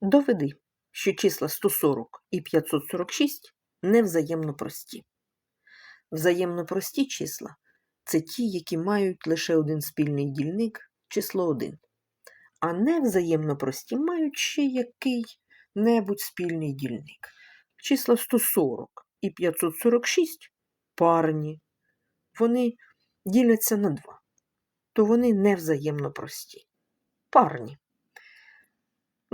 Доведи, що числа 140 і 546 невзаємно прості. Взаємно прості числа це ті, які мають лише один спільний дільник, число 1. А невзаємно прості мають ще який-небудь спільний дільник. Числа 140 і 546 парні. Вони діляться на 2, то вони невзаємно прості. Парні.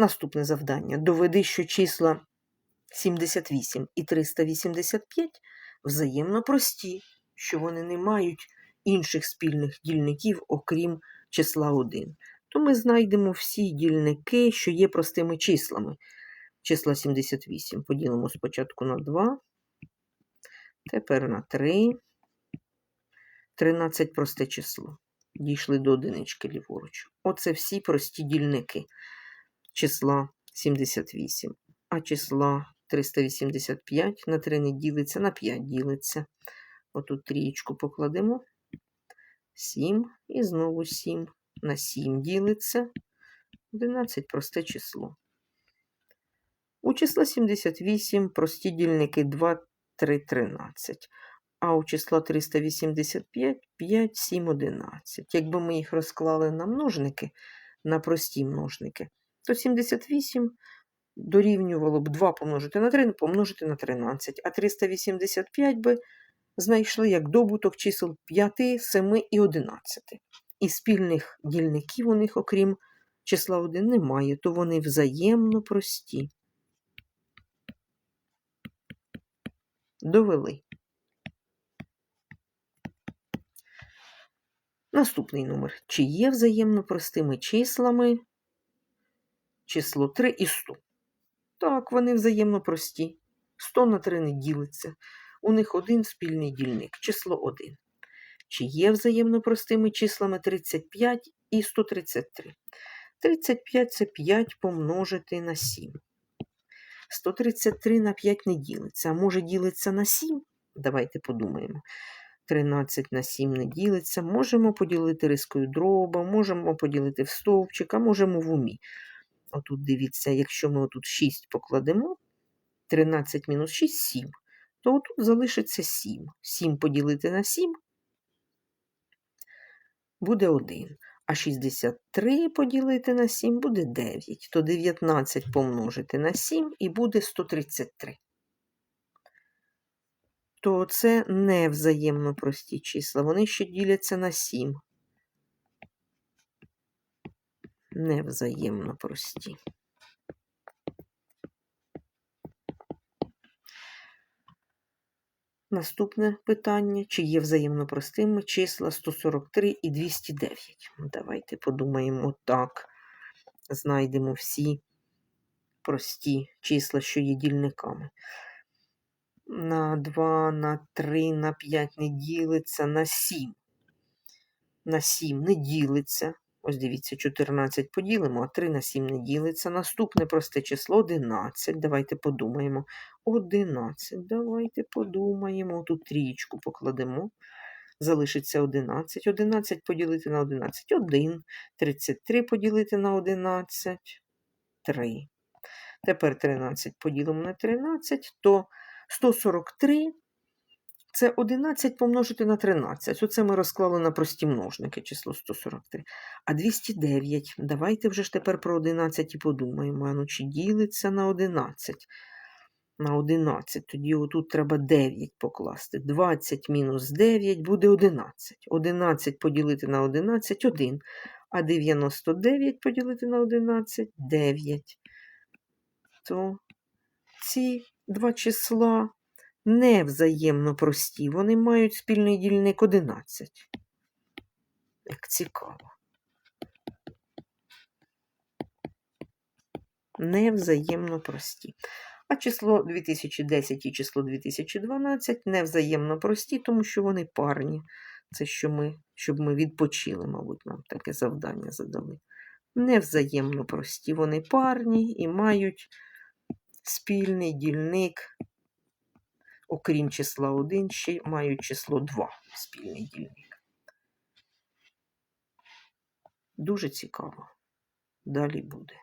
Наступне завдання. Доведи, що числа 78 і 385 взаємно прості, що вони не мають інших спільних дільників, окрім числа 1. То ми знайдемо всі дільники, що є простими числами. Числа 78 поділимо спочатку на 2, тепер на 3. 13 просте число. Дійшли до одинички ліворуч. Оце всі прості дільники числа 78, а числа 385 на 3 не ділиться, на 5 ділиться. Отут трієчку покладемо. 7 і знову 7 на 7 ділиться. 11 просте число. У числа 78 прості дільники 2, 3, 13. А у числа 385 5, 7, 11. Якби ми їх розклали на множники, на прості множники, то 78 дорівнювало б 2 помножити на 3, помножити на 13, а 385 би знайшли як добуток чисел 5, 7 і 11. І спільних дільників у них, окрім числа 1, немає, то вони взаємно прості. Довели. Наступний номер. Чи є взаємно простими числами число 3 і 100? Так, вони взаємно прості. 100 на 3 не ділиться. У них один спільний дільник, число 1. Чи є взаємно простими числами 35 і 133? 35 це 5 помножити на 7. 133 на 5 не ділиться. А може ділиться на 7? Давайте подумаємо. 13 на 7 не ділиться. Можемо поділити рискою дроба, можемо поділити в стовпчик, а можемо в умі. Отут дивіться, якщо ми отут 6 покладемо, 13 мінус 6 7, то отут залишиться 7. 7 поділити на 7 буде 1. А 63 поділити на 7 буде 9. То 19 помножити на 7 і буде 133. То це не взаємно прості числа. Вони ще діляться на 7. Невзаємно прості. Наступне питання: чи є взаємно простими числа 143 і 209? Давайте подумаємо так. Знайдемо всі прості числа, що є дільниками. На 2, на 3, на 5 не ділиться, на 7. На 7 не ділиться. Ось дивіться, 14 поділимо, а 3 на 7 не ділиться. Наступне просте число 11. Давайте подумаємо. 11. Давайте подумаємо. Тут трієчку покладемо. Залишиться 11. 11 поділити на 11 1. 33 поділити на 11 3. Тепер 13 поділимо на 13, то 143 це 11 помножити на 13. Оце ми розклали на прості множники число 143. А 209. Давайте вже ж тепер про 11 і подумаємо. А ну, чи ділиться на 11? На 11. Тоді отут треба 9 покласти. 20 мінус 9 буде 11. 11 поділити на 11 1. А 99 поділити на 11 9. То ці два числа не взаємно прості, вони мають спільний дільник 11. Як цікаво. Не взаємно прості. А число 2010 і число 2012 не взаємно прості, тому що вони парні. Це що ми, щоб ми відпочили, мабуть, нам таке завдання задали. Не взаємно прості, вони парні і мають спільний дільник окрім числа 1, ще мають число 2 спільний дільник. Дуже цікаво. Далі буде.